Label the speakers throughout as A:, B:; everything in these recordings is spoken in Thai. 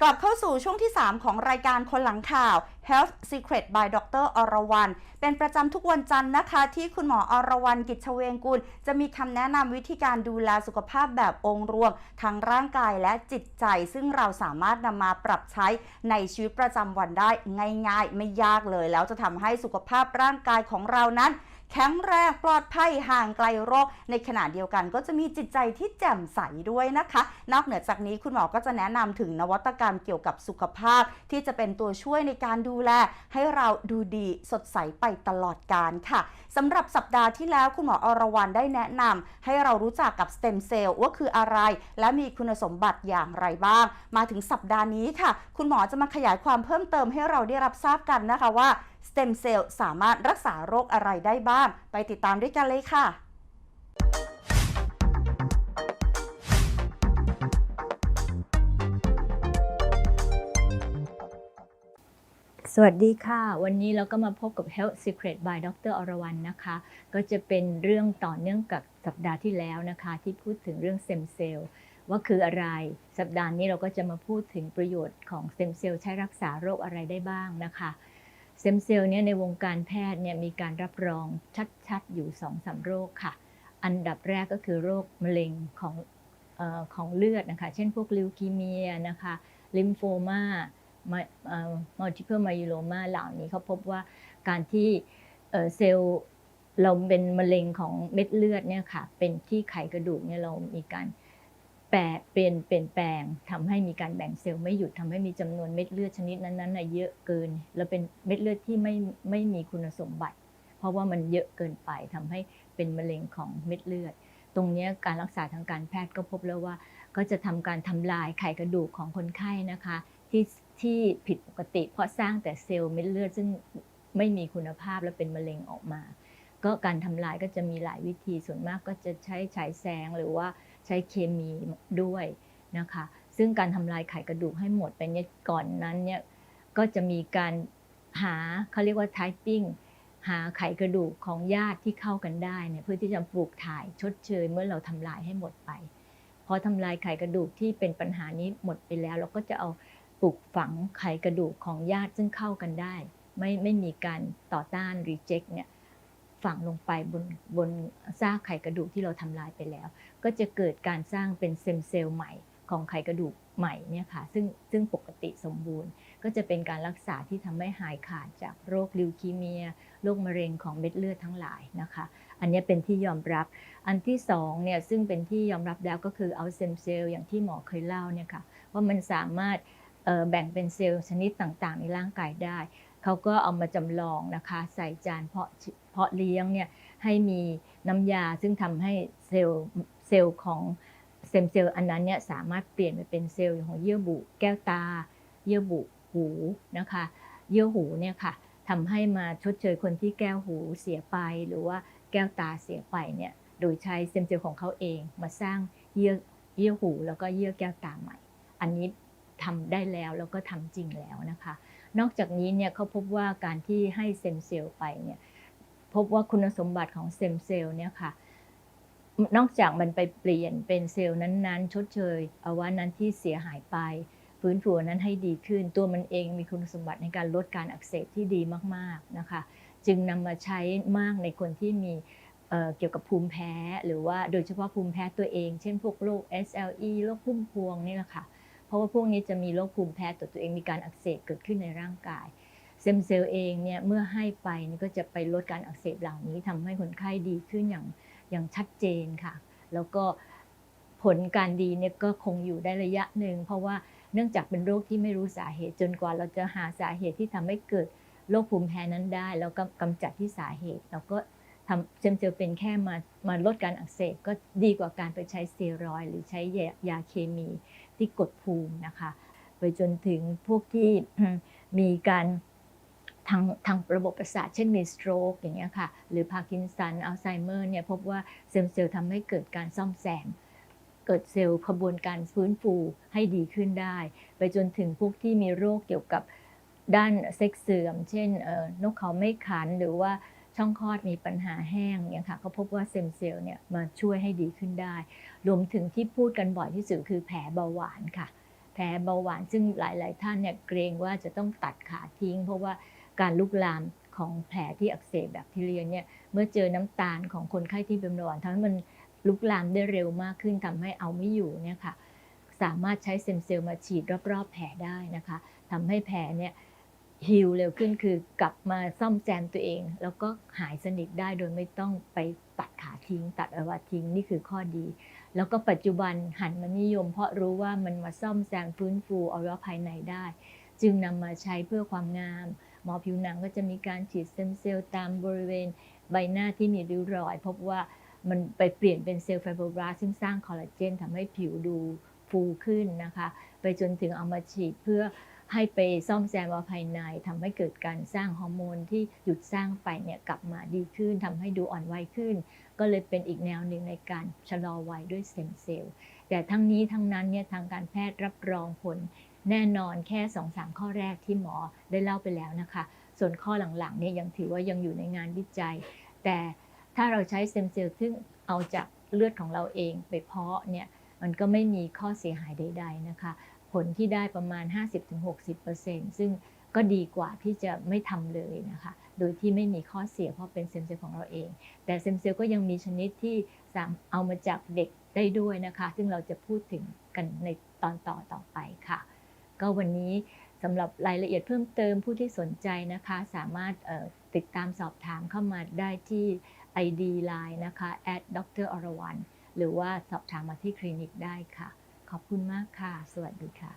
A: กลับเข้าสู่ช่วงที่ 3 ของรายการคนหลังข่าว Health Secret by ดรอรวรรณเป็นประจำทุกวันจันทร์นะคะ ที่คุณหมออรวรรณกิจเวงกุล จะมีคำแนะนำวิธีการดูแลสุขภาพแบบองค์รวม ทั้งร่างกายและจิตใจ ซึ่งเราสามารถนำมาปรับใช้ในชีวิตประจำวันได้ง่ายๆ ไม่ยากเลย แล้วจะทำให้สุขภาพร่างกายของเรานั้น แข็งแรงปลอดภัยห่างไกลโรค ในขณะเดียวกันก็จะมีจิตใจที่แจ่มใสด้วยนะคะ นอกเหนือจากนี้คุณหมอก็จะแนะนำถึงนวัตกรรมเกี่ยวกับสุขภาพ ที่จะเป็นตัวช่วยในการดูแล ให้เราดูดีสดใสไปตลอดกาลค่ะสำหรับสัปดาห์ที่แล้วคุณหมออรวรรณได้แนะนำให้เรารู้จักกับสเต็มเซลล์ว่าคืออะไร และมีคุณสมบัติอย่างไรบ้าง มาถึงสัปดาห์นี้ค่ะ คุณหมอจะมาขยายความเพิ่มเติมให้เราได้รับทราบกันนะคะว่า สเต็มเซลล์สามารถรักษาโรคอะไรได้บ้าง ไปติดตามด้วยกันเลยค่ะ
B: สวัสดีค่ะ วันนี้เราก็มาพบกับ Health Secret by ดรอรวรรณนะคะ ก็จะเป็นเรื่องต่อเนื่องกับสัปดาห์ที่แล้วนะคะ ที่พูดถึงเรื่องเซมเซลล์ว่าคืออะไรสัปดาห์นี้เราก็จะมาพูดถึงประโยชน์ของเซมเซลล์ใช้รักษาโรคอะไรได้บ้างนะคะ เซมเซลล์เนี่ยในวงการแพทย์เนี่ยมีการรับรองชัดๆ อยู่2อสาโรคค่ะ อันดับแรกก็คือโรคมะเร็งของออของเลือดนะคะ เช่นพวกลิวคีเมียนะคะลิมโฟมามัลติเพิลไมโลมาเหล่านี้เขาพบว่าการที่เซลล์เราเป็นมะเร็งของเม็ดเลือดเนี่ยค่ะเป็นที่ไขกระดูกเนี่ยเรามีการ แปรเปลี่ยนเปลี่ยนแปลงทำให้มีการแบ่งเซลล์ไม่หยุดทำให้มีจำนวนเม็ดเลือดชนิดนั้นๆเยอะเกิน แล้วเป็นเม็ดเลือดที่ไม่ไม่มีคุณสมบัติ เพราะว่ามันเยอะเกินไปทำให้เป็นมะเร็งของเม็ดเลือด ตรงนี้การรักษาทางการแพทย์ก็พบแล้วว่า ก็จะทำการทำลายไขกระดูกของคนไข้นะคะที่ที่ผิดปกติ เพราะสร้างแต่เซลล์เม็ดเลือดซึ่งไม่มีคุณภาพและเป็นมะเร็งออกมา ก็การทำลายก็จะมีหลายวิธีส่วนมากก็จะใช้ฉายแสงหรือว่าใช้เคมีด้วยนะคะ ซึ่งการทำลายไขกระดูกให้หมดไปเนี่ยก่อนนั้นเนี่ยก็จะมีการหาเขาเรียกว่า typing หาไขกระดูกของญาติที่เข้ากันได้เนี่ยเพื่อที่จะปลูกถ่ายชดเชยเมื่อเราทำลายให้หมดไปพอทำลายไขกระดูกที่เป็นปัญหานี้หมดไปแล้ว เราก็จะเอาปลูกฝังไขกระดูกของญาติซึ่งเข้ากันได้ ไม่ไม่มีการต่อต้าน reject เนี่ย ฝังลงไปบนบนซากไขกระดูกที่เราทำลายไปแล้ว ก็จะเกิดการสร้างเป็นเซมเซลล์ใหม่ของไขกระดูกใหม่เนี่ยค่ะซึ่งซึ่งปกติสมบูรณ์ ก็จะเป็นการรักษาที่ทำให้หายขาดจากโรคลิวคีเมีย โรคมะเร็งของเม็ดเลือดทั้งหลายนะคะ อันนี้เป็นที่ยอมรับ อันที่สองเนี่ยซึ่งเป็นที่ยอมรับแล้วก็คือเอาเซมเซลล์อย่างที่หมอเคยเล่าเนี่ยค่ะว่ามันสามารถแบ่งเป็นเซลล์ชนิดต่างๆ ในร่างกายได้ เขาก็เอามาจำลองนะคะใส่จานเพาะเพาะเลี้ยงเนี่ยให้มีน้ำยาซึ่งทำให้เซลล์เซลล์ของเซมเซลล์อันนั้นเนี่ยสามารถเปลี่ยนไปเป็นเซลล์ของเยื่อบุแก้วตา เยื่อบุหูนะคะ เยื่อหูเนี่ยค่ะทำให้มาชดเชยคนที่แก้วหูเสียไป หรือว่าแก้วตาเสียไปเนี่ยโดยใช้เซมเซลล์ของเขาเองมาสร้างเยื่อเยื่อหูแล้วก็เยื่อแก้วตาใหม่ อันนี้ทำได้แล้วแล้วก็ทำจริงแล้วนะคะ นอกจากนี้เนี่ยเขาพบว่าการที่ให้เซมเซลล์ไปเนี่ยพบว่าคุณสมบัติของเซมเซลล์เนี่ยค่ะนอกจากมันไปเปลี่ยนเป็นเซลล์นั้นๆ ชดเชยอวัยวะนั้นที่เสียหายไปฟื้นฟูนั้นให้ดีขึ้น ตัวมันเองมีคุณสมบัติในการลดการอักเสบที่ดีมากๆนะคะ จึงนำมาใช้มากในคนที่มีเเกี่ยวกับภูมิแพ้ หรือว่าโดยเฉพาะภูมิแพ้ตัวเอง เช่นพวกโรค SLE โรคพุ่มพวงนี่แหละค่ะ ราะว่าพวกนี้จะมีโรคภูมิแพ้ตัวตัวเองมีการอักเสบเกิดขึ้นในร่างกายเซมเซลล์เองเนี่ยเมื่อให้ไปก็จะไปลดการอักเสบเหล่านี้ทำให้คนไข้ดีขึ้นอย่างอย่างชัดเจนค่ะ แล้วก็ผลการดีเนี่ยก็คงอยู่ได้ระยะหนึ่งเพราะว่าเนื่องจากเป็นโรคที่ไม่รู้สาเหตุจนกว่าเราจะหาสาเหตุที่ทำให้เกิดโรคภูมิแพ้นั้นได้ แล้วก็กำจัดที่สาเหตุ แล้วก็ทำเซมเซลล์เป็นแค่มามาลดการอักเสบก็ดีกว่าการไปใช้สเตียรอยหรือใช้ยายาเคมี ที่กดภูมินะคะ ไปจนถึงพวกที่มีการทางทางระบบประสาทเช่นมีสโตรกอย่างเงี้ยค่ะ หรือพาร์กินสัน อัลไซเมอร์เนี่ยพบว่าเซมเซลล์ทำให้เกิดการซ่อมแซม เกิดเซลล์ขบวนการฟื้นฟูให้ดีขึ้นได้ ไปจนถึงพวกที่มีโรคเกี่ยวกับด้านเซ็กซ์เสื่อม เช่นนกเขาไม่ขันหรือว่า ช่องคลอดมีปัญหาแห้งเนี่ยค่ะก็พบว่าเซมเซลล์เนี่ยมาช่วยให้ดีขึ้นได้ รวมถึงที่พูดกันบ่อยที่สุดคือแผลเบาหวานค่ะ แผลเบาหวานซึ่งหลาย ๆ ท่านเนี่ยเกรงว่าจะต้องตัดขาทิ้ง เพราะว่าการลุกลามของแผลที่อักเสบแบคทีเรียเนี่ยเมื่อเจอน้ำตาลของคนไข้ที่เป็นเบาหวานทำให้มันลุกลามได้เร็วมากขึ้นทำให้เอาไม่อยู่เนี่ยค่ะสามารถใช้เซมเซลล์มาฉีดรอบ ๆ แผลได้นะคะทำให้แผลเนี่ย ฮิลเร็วขึ้นคือกลับมาซ่อมแซมตัวเอง แล้วก็หายสนิทได้โดยไม่ต้องไปตัดขาทิ้ง ตัดอวัยวะทิ้งนี่คือข้อดี แล้วก็ปัจจุบันหันมานิยม เพราะรู้ว่ามันมาซ่อมแซมฟื้นฟูอวัยวะภายในได้ จึงนำมาใช้เพื่อความงาม หมอผิวหนังก็จะมีการฉีดเซมเซลล์ตามบริเวณ ใบหน้าที่มีริ้วรอย พบว่ามันไปเปลี่ยนเป็นเซลล์ไฟโบรบลาสซึ่งสร้างคอลลาเจนทำให้ผิวดูฟูขึ้นนะคะ ไปจนถึงเอามาฉีดเพื่อ ให้ไปซ่อมแซมอวัยวะภายในทำให้เกิดการสร้างฮอร์โมนที่หยุดสร้างไปเนี่ยกลับมาดีขึ้นทำให้ดูอ่อนวัยขึ้น ก็เลยเป็นอีกแนวหนึ่งในการชะลอวัยด้วยสเต็มเซลล์แต่ทั้งนี้ทั้งนั้นเนี่ยทางการแพทย์รับรองผล แน่นอนแค่2อสข้อแรกที่หมอได้เล่าไปแล้วนะคะ ส่วนข้อหลังๆเนี่ยยังถือว่ายังอยู่ในงานวิจัย แต่ถ้าเราใช้สเต็มเซลล์ซึ่งเอาจากเลือดของเราเองไปเพาะเนี่ยมันก็ไม่มีข้อเสียหายใด ๆนะคะ ผลที่ได้ประมาณ 50-60%ซึ่งก็ดีกว่าที่จะไม่ทำเลยนะคะ โดยที่ไม่มีข้อเสียเพราะเป็นเซมเซลล์ของเราเอง แต่เซมเซลล์ก็ยังมีชนิดที่สามเอามาจากเด็กได้ด้วยนะคะ ซึ่งเราจะพูดถึงกันในตอนต่อต่อไปค่ะ ก็วันนี้สำหรับรายละเอียดเพิ่มเติมผู้ที่สนใจนะคะ สามารถติดตามสอบถามเข้ามาได้ที่ ID Line นะคะ at dr o r a w a n หรือว่าสอบถามมาที่คลินิกได้ค่ะ อบคุณมากค่ะ สวัสดีค่ะ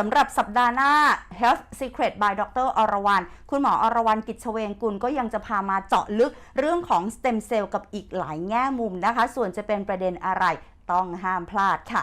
A: สำหรับสัปดาห์หน้า Health Secret by Dr. อรวรรณคุณหมออรวรรณกิจชเวงกุลก็ยังจะพามาเจาะลึกเรื่องของสเต็มเซลล์กับอีกหลายแง่มุมนะคะ ส่วนจะเป็นประเด็นอะไรต้องห้ามพลาดค่ะ